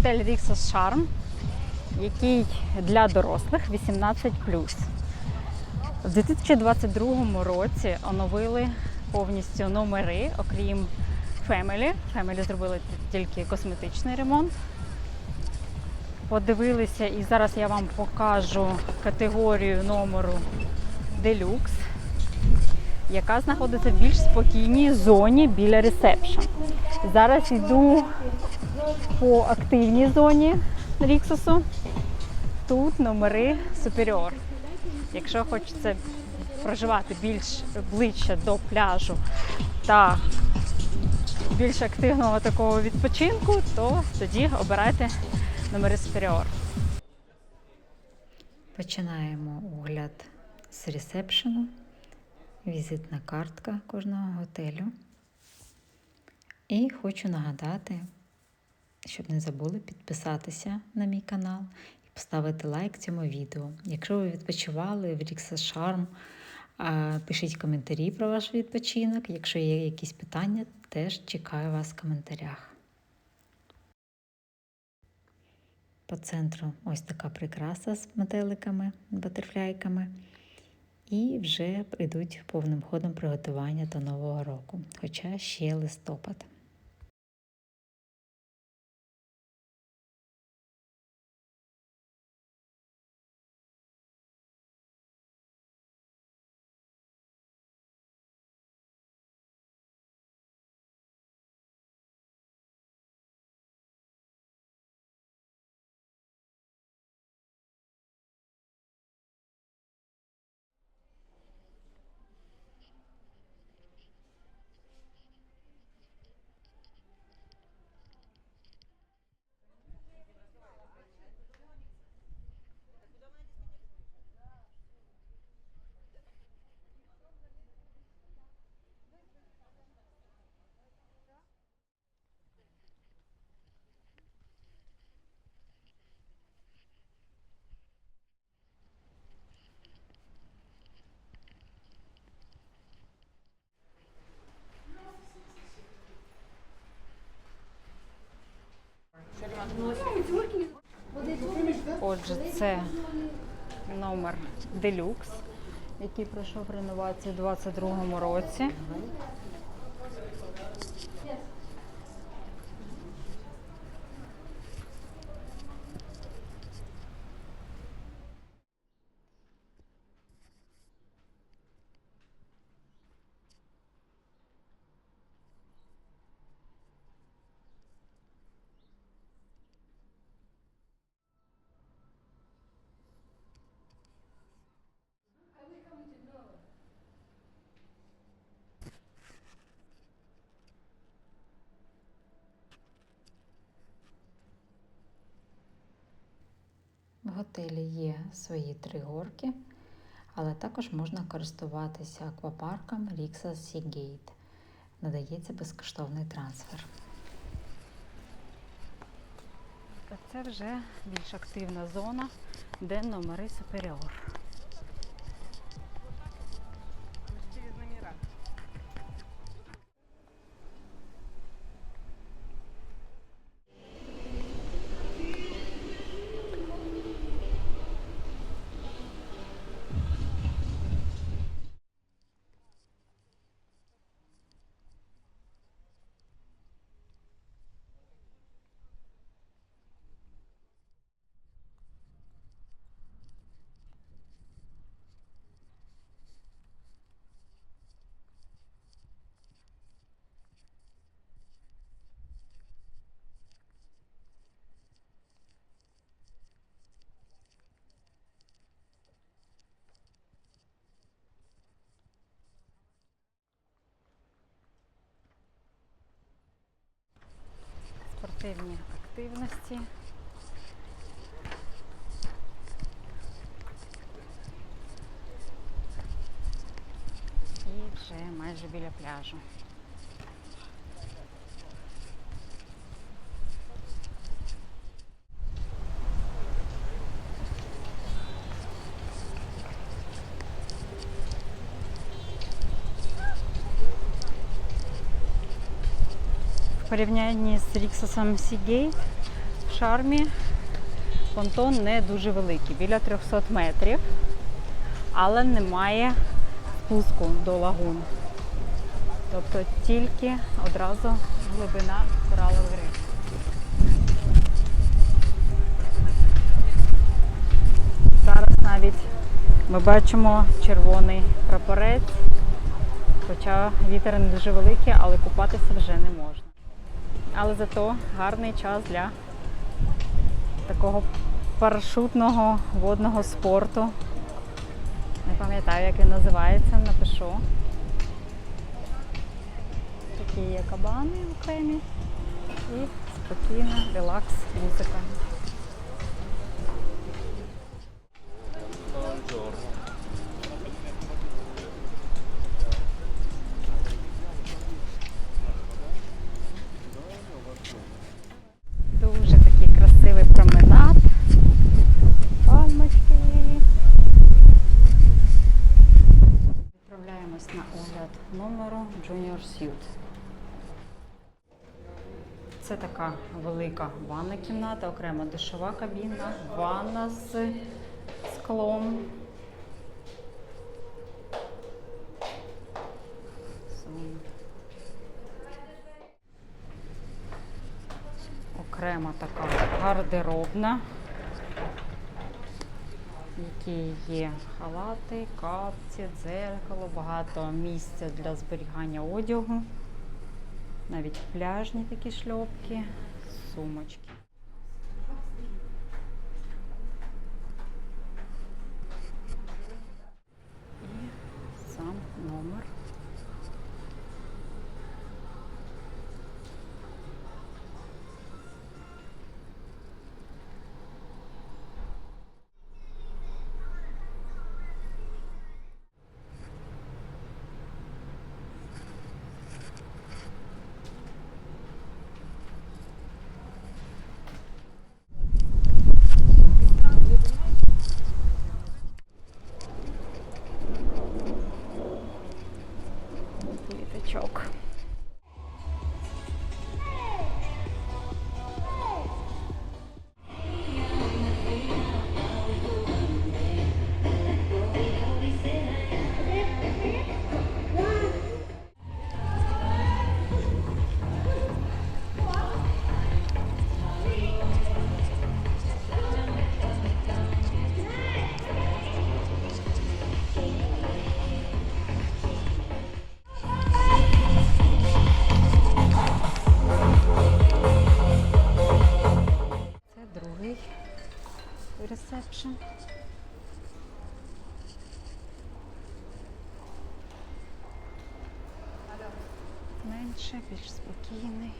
готель Rixos Charm, який для дорослих 18 В 2022 році оновили повністю номери, окрім Family. Family зробили тільки косметичний ремонт. Подивилися, і зараз я вам покажу категорію номеру Deluxe, яка знаходиться в більш спокійній зоні біля ресепшн. Зараз йду по активній зоні Ріксосу. Тут номери Superior. Якщо хочеться проживати більш ближче до пляжу та більш активного такого відпочинку, то тоді обирайте номери Superior. Починаємо огляд з ресепшену, візитна картка кожного готелю. І хочу нагадати, щоб не забули підписатися на мій канал і поставити лайк цьому відео. Якщо ви відпочивали в Рікса Шарм, пишіть коментарі про ваш відпочинок. Якщо є якісь питання, теж чекаю вас в коментарях. По центру ось така прикраса з метеликами, батерфляйками. І вже йдуть повним ходом приготування до Нового року, хоча ще листопад. Це номер делюкс, який пройшов реновацію у 2022 році. В готелі є свої три горки, але також можна користуватися аквапарком Rixa Сігейт. Надається безкоштовний трансфер. Це вже більш активна зона, де номери Superior. Спортивні активності. І вже майже біля пляжу. Порівнянні з Ріксосом Seagate в шармі понтон не дуже великий, біля 300 метрів, але немає спуску до лагун. Тобто тільки одразу глибина коралових риф. Зараз навіть ми бачимо червоний прапорець, хоча вітер не дуже великий, але купатися вже не можна. Але зато гарний час для такого парашутного водного спорту. Не пам'ятаю, як він називається, напишу. Такі є кабани окремі і спокійна релакс музика. Номеру Junior Suite. Це така велика ванна кімната, окрема душова кабіна, ванна з склом. Окрема така гардеробна, якій є халати, капці, дзеркало, багато місця для зберігання одягу, навіть пляжні такі шльопки, сумочки. choke. Ресепшн. Менше, більш спокійний.